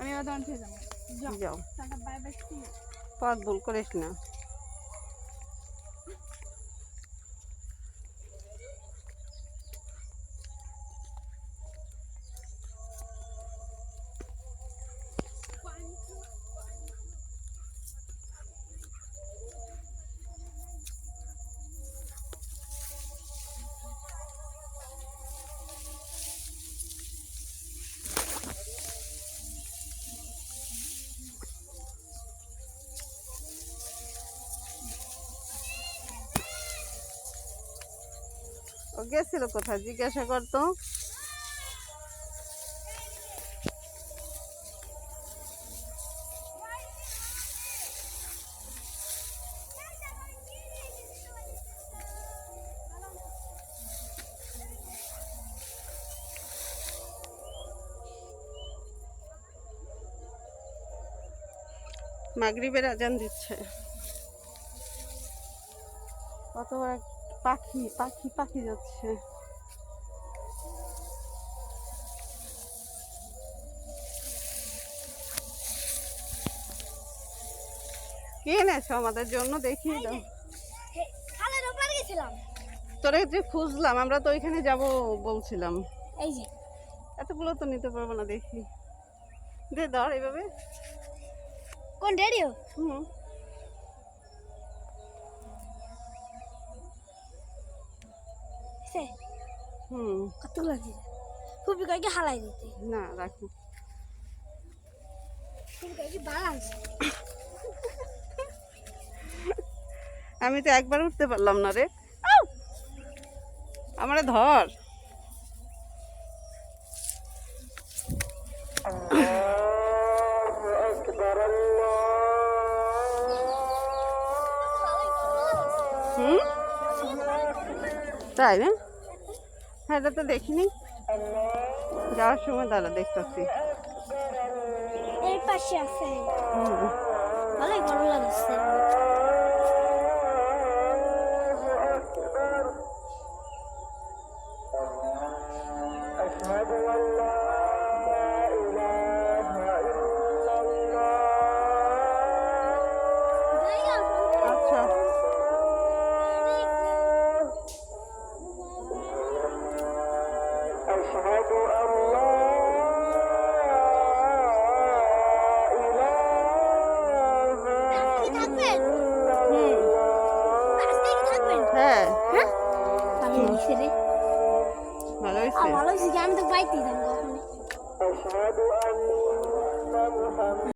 আমি দোকান থেকে যাব। যাও। পথ ভুল করিস না। ও গেছিল কোথায়? জিজ্ঞাসা করতো। মাগরিবের আজান দিচ্ছে। কত বড় এক পাখি পাখি পাখি যাচ্ছে। কি এনেছো আমাদের জন্য? দাও। খালের ওপারে গেছিলাম। তোরে যে খুঁজলাম আমরা তো ওইখানে যাব বলছিলাম। এই যে। এতগুলো তো নিতে পারব না দেখি। দে ধর এইভাবে। কোন রেডিও? হুম। সে হুম। কতগুলো আছে ফুপি কয়েকে হালাই দিতে। না রাখো। আমি তো একবার উঠতে পারলাম না রে। আমারে ধর হুম তাই না হ্যাঁ? এটা তো দেখিনি। যাওয়ার সময় দাঁড়া দেখতেছি। এর পাশে আছে। ভালোই ভালো লাগছে। হয়েছে রে ভালো হয়েছে? ভালো হয়েছে আমি তো বাইতেই যাব